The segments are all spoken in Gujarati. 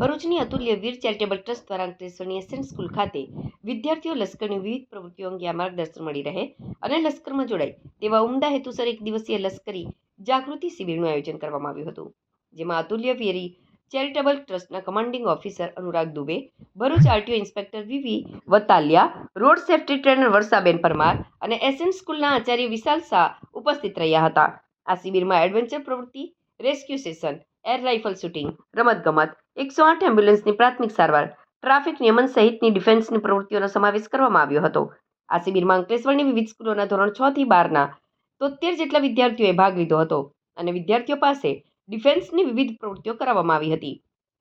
ભરૂચની અતુલ્ય વીર ચેરિટેબલ ટ્રસ્ટ દ્વારા અંકલેશ્વરની એસએન સ્કૂલ ખાતે વિદ્યાર્થીઓ લશ્કરની વિવિધ પ્રવૃત્તિઓ અંગે આ માર્ગદર્શન મળી રહે અને લશ્કરમાં જોડાય તેવા ઉમદા હેતુસર એક દિવસીય લશ્કરી જાગૃતિ શિબિરનું આયોજન કરવામાં આવ્યું હતું, જેમાં અતુલ્ય વીરી ચેરિટેબલ ટ્રસ્ટના commanding officer Anurag Dubey, Bharuch RTO inspector VV Vataliya, road safety trainer Varshaben Parmar અને એસએન સ્કૂલના આચાર્ય વિશાલ શાહ ઉપસ્થિત રહ્યા હતા. આ શિબિરમાં એડવેન્ચર પ્રવૃત્તિ, rescue session air rifle shooting, રમતગમત, એકસો આઠ એમ્બ્યુલન્સની પ્રાથમિક સારવાર, ટ્રાફિક નિયમન સહિતની ડિફેન્સની પ્રવૃત્તિઓનો સમાવેશ કરવામાં આવ્યો હતો. આ શિબિરમાં અંકલેશ્વરની વિવિધ સ્કૂલોના ધોરણ છ થી બારના તોતેર જેટલા વિદ્યાર્થીઓએ ભાગ લીધો હતો અને વિદ્યાર્થીઓ પાસે ડિફેન્સની વિવિધ પ્રવૃત્તિઓ કરાવવામાં આવી હતી.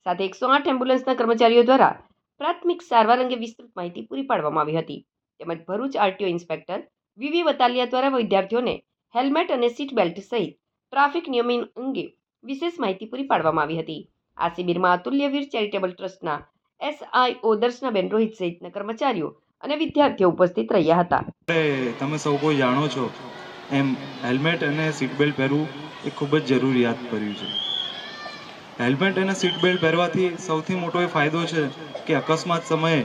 સાથે એકસો આઠ એમ્બ્યુલન્સના કર્મચારીઓ દ્વારા પ્રાથમિક સારવાર અંગે વિસ્તૃત માહિતી પૂરી પાડવામાં આવી હતી. તેમજ Bharuch RTO inspector VV Vataliya દ્વારા વિદ્યાર્થીઓને હેલ્મેટ અને સીટ બેલ્ટ સહિત ટ્રાફિક નિયમન અંગે વિશેષ માહિતી પૂરી પાડવામાં આવી હતી. આ શિબિરમાં અતુલ્યવીર ચેરિટેબલ ટ્રસ્ટના એસઆઈઓ દર્શનાબેન રોહિત સહિતના કર્મચારીઓ અને વિદ્યાર્થીઓ ઉપસ્થિત રહ્યા હતા. તમે સૌ કોઈ જાણો છો, એમ હેલ્મેટ અને સીટ બેલ્ટ પહેરવું એ ખૂબ જ જરૂરિયાત ભર્યું છે. હેલ્મેટ અને સીટ બેલ્ટ પહેરવાથી સૌથી મોટો એ ફાયદો છે કે અકસ્માત સમયે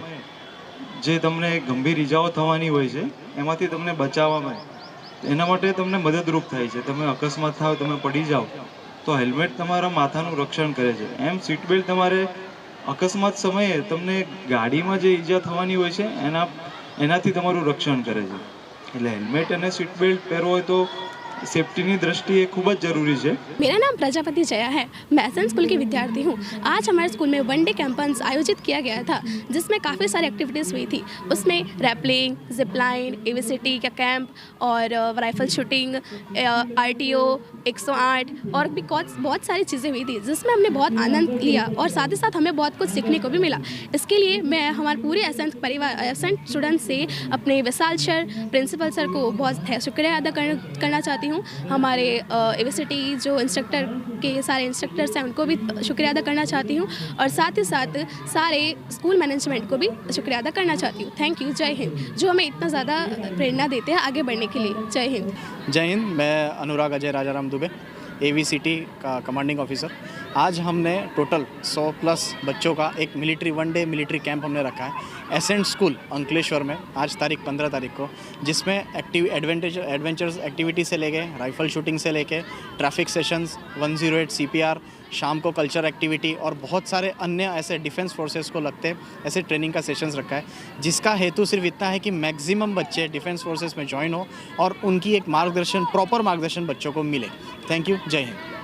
જે તમને ગંભીર ઈજાઓ થવાની હોય છે, એમાંથી તમને બચાવવામાં એના માટે તમને મદદરૂપ થાય છે. તમે અકસ્માત થાવ, તમે પડી જાઓ. તો હેલ્મેટ તમારા માથાનું રક્ષણ કરે છે. એમ સીટ બેલ્ટ તમારે અકસ્માત સમયે તમને ગાડીમાં જે ઈજા થવાની હોય છે, એના, એનાથી તમારું રક્ષણ કરે છે. એટલે હેલ્મેટ અને સીટ બેલ્ટ પહેરવો હોય તો સેફટીની દ્રષ્ટિએ ખૂબ જ જરૂરી છે मेरा नाम प्रजापति जया है मैं एस स्कूल की विद्यार्थी हूँ आज हमारे स्कूल में वन डे कैंपन्स आयोजित किया गया था जिसमें काफ़ी सारी एक्टिविटीज़ हुई थी उसमें रैपलिंग जिपलाइन एवीसिटी का कैंप और राइफल शूटिंग आर टी ओ एक सौ आठ और भी बहुत बहुत सारी चीज़ें हुई थी जिसमें हमने बहुत आनंद लिया और साथ ही साथ हमें बहुत कुछ सीखने को भी मिला इसके लिए मैं हमारे पूरे एसेंट परिवार एसेंट स्टूडेंट से अपने विशाल सर प्रिंसिपल सर को बहुत थे- शुक्रिया अदा कर, करना चाहती हूँ। हमारे एविसिटी जो इंस्ट्रक्टर के सारे इंस्ट्रक्टर्स हैं, उनको भी शुक्रिया अदा करना चाहती हूँ। और साथ ही साथ सारे स्कूल मैनेजमेंट को भी शुक्रिया अदा करना चाहती हूँ। थैंक यू जय हिंद। जो हमें इतना ज़्यादा प्रेरणा देते हैं आगे बढ़ने के लिए। जय हिंद। जय हिंद। मैं अनुराग अजय, राजाराम दुबे ए का कमांडिंग ऑफिसर आज हमने टोटल 100 प्लस बच्चों का एक military one day military camp हमने रखा है एसेंट स्कूल अंकलेश्वर में, आज तारीख 15 तारीख को, जिसमें एक्टिव एडवेंचर एडवेंचर्स एक्टिविटी से लेके राइफल शूटिंग से लेके ट्रैफ़िक सेशंस 108 सीपीआर शाम को कल्चर एक्टिविटी और बहुत सारे अन्य ऐसे डिफेंस फोर्सेस को लगते, ऐसे ट्रेनिंग का सेशंस रखा है, जिसका हेतु सिर्फ़ इतना है कि मैक्सिमम बच्चे डिफेंस फोर्सेस में ज्वाइन हो और उनकी एक मार्गदर्शन प्रॉपर मार्गदर्शन बच्चों को मिले। थैंक यू जय हिंद।